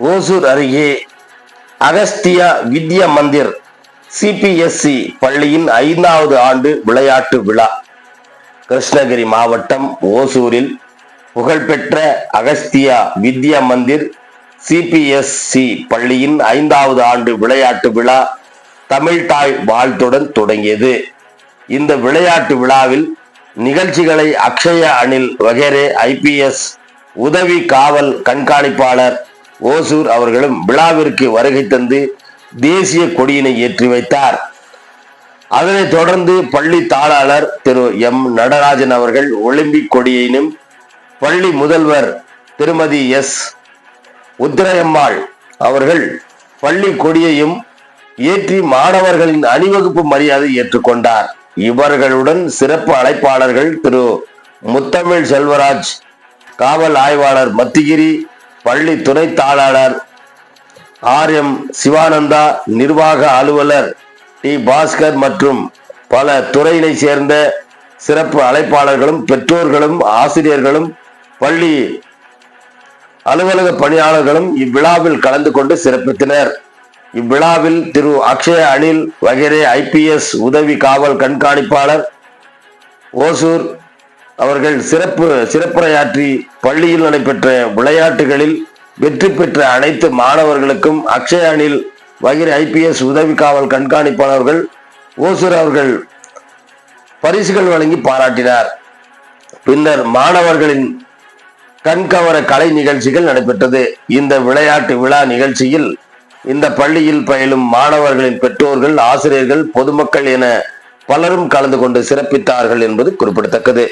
ஓசூர் அருகே அகஸ்தியா வித்யா மந்திர் சிபிஎஸ்சி பள்ளியின் ஐந்தாவது ஆண்டு விளையாட்டு விழா. கிருஷ்ணகிரி மாவட்டம் ஓசூரில் புகழ்பெற்ற அகஸ்தியா வித்யா மந்திர் சிபிஎஸ்சி பள்ளியின் ஐந்தாவது ஆண்டு விளையாட்டு விழா தமிழ்தாய் வாழ்த்துடன் தொடங்கியது. இந்த விளையாட்டு விழாவில் நிகழ்ச்சிகளை அக்ஷய அனில் வகேரே ஐபிஎஸ் உதவி காவல் கண்காணிப்பாளர் ஓசூர் அவர்களும் விழாவிற்கு வருகை தந்து தேசிய கொடியினை ஏற்றி வைத்தார். அதனைத் தொடர்ந்து பள்ளி தாளாளர் திரு எம். நடராஜன் அவர்கள் ஒலிம்பிக் கொடியினும் பள்ளி முதல்வர் திருமதி எஸ். உத்தரையம்மாள் அவர்கள் பள்ளி கொடியையும் ஏற்றி மாணவர்களின் அணிவகுப்பு மரியாதை ஏற்றுக்கொண்டார். இவர்களுடன் சிறப்பு அழைப்பாளர்கள் திரு முத்தமிழ் செல்வராஜ் காவல் ஆய்வாளர் மத்திகிரி பள்ளி துணைத் தாளாளர் ஆர் எம் சிவானந்தா நிர்வாக அலுவலர் டி பாஸ்கர் மற்றும் பல துறையினை சேர்ந்த சிறப்பு அழைப்பாளர்களும் பெற்றோர்களும் ஆசிரியர்களும் பள்ளி அலுவலக பணியாளர்களும் இவ்விழாவில் கலந்து கொண்டு சிறப்பித்தனர். இவ்விழாவில் திரு அக்ஷய அனில் வகேரே ஐபிஎஸ் உதவி காவல் கண்காணிப்பாளர் ஓசூர் அவர்கள் சிறப்பு சிறப்புரையாற்றி பள்ளியில் நடைபெற்ற விளையாட்டுகளில் வெற்றி பெற்ற அனைத்து மாணவர்களுக்கும் அக்ஷயானில் வகிர் ஐபிஎஸ் உதவி காவல் கண்காணிப்பாளர்கள் ஓசூர் அவர்கள் பரிசுகள் வழங்கி பாராட்டினார். பின்னர் மாணவர்களின் கண்கவர கலை நிகழ்ச்சிகள் நடைபெற்றது. இந்த விளையாட்டு விழா நிகழ்ச்சியில் இந்த பள்ளியில் பயிலும் மாணவர்களின் பெற்றோர்கள் ஆசிரியர்கள் பொதுமக்கள் என பலரும் கலந்து கொண்டு சிறப்பித்தார்கள் என்பது குறிப்பிடத்தக்கது.